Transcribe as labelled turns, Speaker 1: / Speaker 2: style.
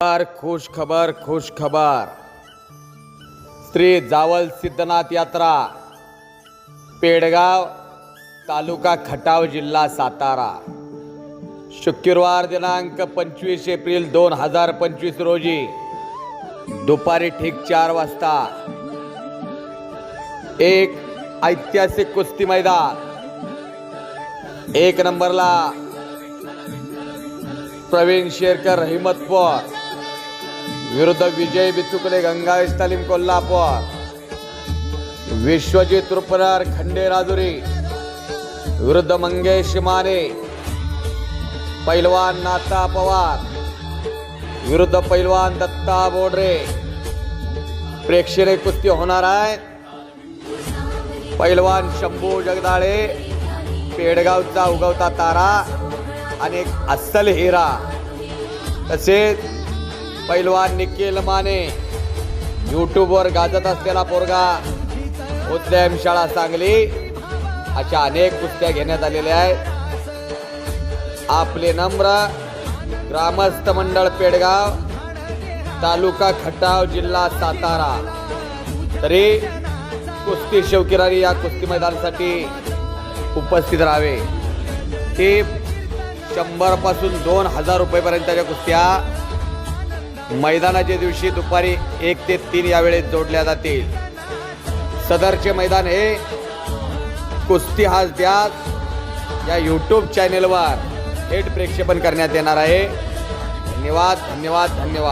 Speaker 1: खबर खुश खबर खुश खबर. श्री जावल सिद्धनाथ यात्रा पेडगाव तालुका खटाव जिल्हा सातारा. शुक्रवार दिनांक पंचवीस एप्रिल दोन हजार पंचवीस रोजी दुपारी ठीक चार वाजता एक ऐतिहासिक कुस्ती मैदान एक नंबरला प्रवीण शेरकर रहिमतपूर विरुद्ध विजय बिचुकले गंगावेश तालीम कोल्हापूर विश्वजित रुपनार खंडे राजुरी. विरुद्ध मंगेश माने. पैलवान नाता पवार. विरुद्ध पैलवान दत्ता बोडरे. प्रेक्षणीय कुस्ती होणार आहे. पैलवान शंभू जगदाळे पेडगावचा उगवता तारा आणि अस्सल हिरा. तसेच पैलवान निखिल माने. यूट्यूबवर गाजत असलेला पोरगा उद्यम शाळा सांगली. अशा अनेक कुस्त्या घेण्यात आलेल्या आहेत. आपले नम्र ग्रामस्थ मंडळ पेडगाव तालुका खटाव जिल्हा सातारा. तरी कुस्ती शिवकिरारी या कुस्ती मैदानासाठी उपस्थित राहावे. ते शंभरपासून दोन हजार रुपयेपर्यंतच्या कुस्त्या मैदानाच्या दिवशी दुपारी एक ते तीन यावेळेस जोडल्या जातील. सदरचे मैदान हे कुस्ती हाच द्यास या यूट्यूब चॅनेलवर थेट प्रेक्षेपण करण्यात येणार आहे. धन्यवाद धन्यवाद धन्यवाद.